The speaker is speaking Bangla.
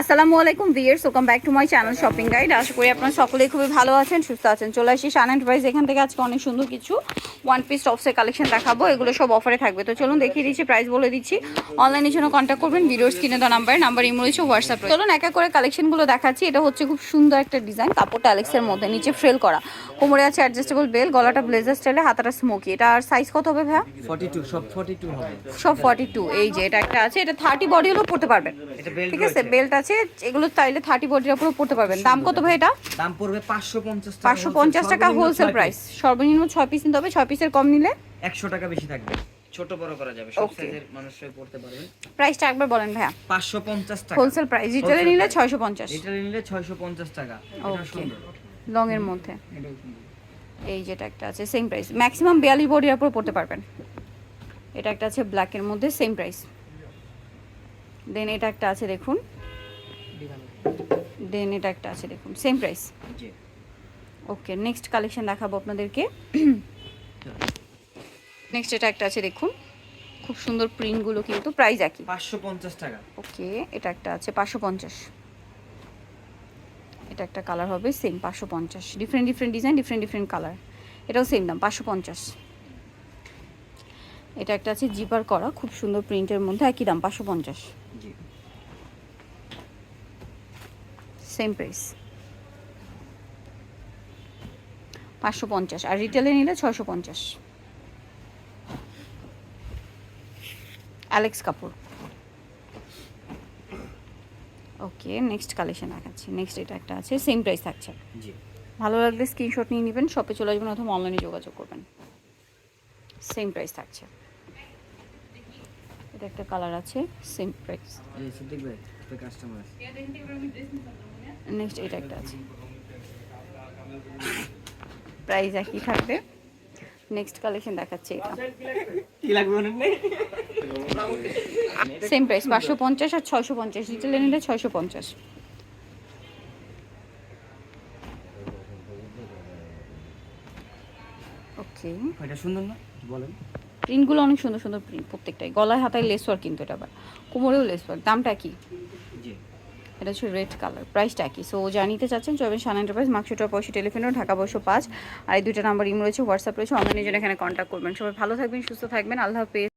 আসসালামু আলাইকুম viewers welcome back to my channel shopping guide আশা করি আপনারা সকলেই খুবই ভালো আছেন সুস্থ আছেন। চলে আসি শান এন্টারপ্রাইজ এখান থেকে আজকে অনেক সুন্দর কিছু ওয়ান পিস টপসের কালেকশন দেখাবো এগুলো সব অফারে থাকবে। তো চলুন দেখিয়ে দিচ্ছি প্রাইস বলে দিচ্ছি। অনলাইনের জন্য কন্ট্যাক্ট করবেন ভিডিওর স্ক্রিনে দেওয়া নাম্বার নাম্বার ইমো রয়েছে হোয়াটসঅ্যাপ চলুন একা করে কালেকশনগুলো দেখাচ্ছি এটা হচ্ছে খুব সুন্দর একটা ডিজাইন কাপড়টা অ্যালেক্সের মধ্যে নিচে ফ্রেল করা। কোমরে আছে অ্যাডজাস্টেবল বেল গলাটা ব্লেজার স্টাইলে হাতাটা স্মোকি এটা আর সাইজ কত হবে ভাইয়া? 42 সব 42 হবে। সব ফর্টি টু এই যে এটা একটা আছে এটা থার্টি বডি হলেও পড়তে পারবেন। ঠিক আছে? বেল্ট আছে এগুলো চাইলে থার্টি বডির উপরে পড়তে পারবেন। দাম কত ভাই এটা? দাম পড়বে 550 টাকা। পাঁচশো পঞ্চাশ টাকা হোলসেল প্রাইস সর্বনিম্ন ছয় পিস নিতে হবে ছয় পিসের কম নিলে? 100 টাকা বেশি থাকবে। ছোট বড় করা যাবে সব সাইজের পড়তে পারবে। প্রাইসটা একবার বলেন ভাইয়া। 550 টাকা। হোলসেল প্রাইস রিটেলে নিলে পঞ্চাশ। নিলে 650 টাকা। এটা সুন্দর। লং এর মধ্যে এই যেটা একটা আছে সেম প্রাইস ম্যাক্সিমাম বিয়াল্লিশ বডির উপরে পড়তে পারবেন। এটা একটা আছে ব্ল্যাকের মধ্যে সেম প্রাইস দেন এটা একটা আছে দেখুন। দেন এটা একটা আছে দেখুন সেম প্রাইস জি। ওকে নেক্সট কালেকশন দেখাবো আপনাদেরকে। নেক্সট এটা একটা আছে দেখুন। খুব সুন্দর প্রিন্টগুলো কিন্তু প্রাইস একই। 550 টাকা। ওকে এটা একটা আছে পাঁচশো পঞ্চাশ। এটা একটা কালার হবে সেম পাঁচশো পঞ্চাশ। Different different design different different colour এটাও সেম দাম পাঁচশো পঞ্চাশ। এটা একটা আছে জিপার করা খুব সুন্দর প্রিন্টের মধ্যে একই দাম পাঁচশো পঞ্চাশ। সেম প্রাইস পাঁচশো পঞ্চাশ। আর রিটেলে নিলে ছশো পঞ্চাশ। Alex Kapoor okay next collection দেখাচ্ছি। নেক্সট এটা একটা আছে সেম প্রাইস থাকছে। জি। ভালো লাগলে স্ক্রিনশট নিয়ে নেবেন শপে চলে আসবেন অথবা অনলাইনে যোগাযোগ করবেন। সেম প্রাইস থাকছে। এটা একটা কালার আছে সেম প্রাইস একটা কাস্টমার নেক্সট এটা একটা আছে প্রাইস একই থাকবে। নেক্সট কালেকশন দেখাচ্ছে এটা। কি লাগবে সেম প্রাইস পাঁচশো পঞ্চাশ আর ছয়শো পঞ্চাশ। রিটেলে নিলে ছয়শো পঞ্চাশ। ওকে এটা সুন্দর না? বলেন। প্রিন্টগুলো অনেক সুন্দর সুন্দর প্রিন্ট প্রত্যেকটাই। গলায় হাতায় লেস ওয়ার্ক কিন্তু এটা আবার। কোমরেও লেস ওয়ার্ক দামটা কি? এটা হচ্ছে রেড কালার প্রাইসটা কি সো যা নিতে চাচ্ছেন চলবেন সান এন্টারপ্রাইজ মার্কশিটার পয়সা টেলিফোনও ঢাকা বসো পাঁচ। আর এই দুইটা নাম্বার ইম রয়েছে হোয়াটসঅ্যাপ রয়েছে অনলাইনের জন্য এখানে কন্ট্যাক্ট করবেন। সবাই ভালো থাকবেন, সুস্থ থাকবেন, আল্লাহ হাফেজ।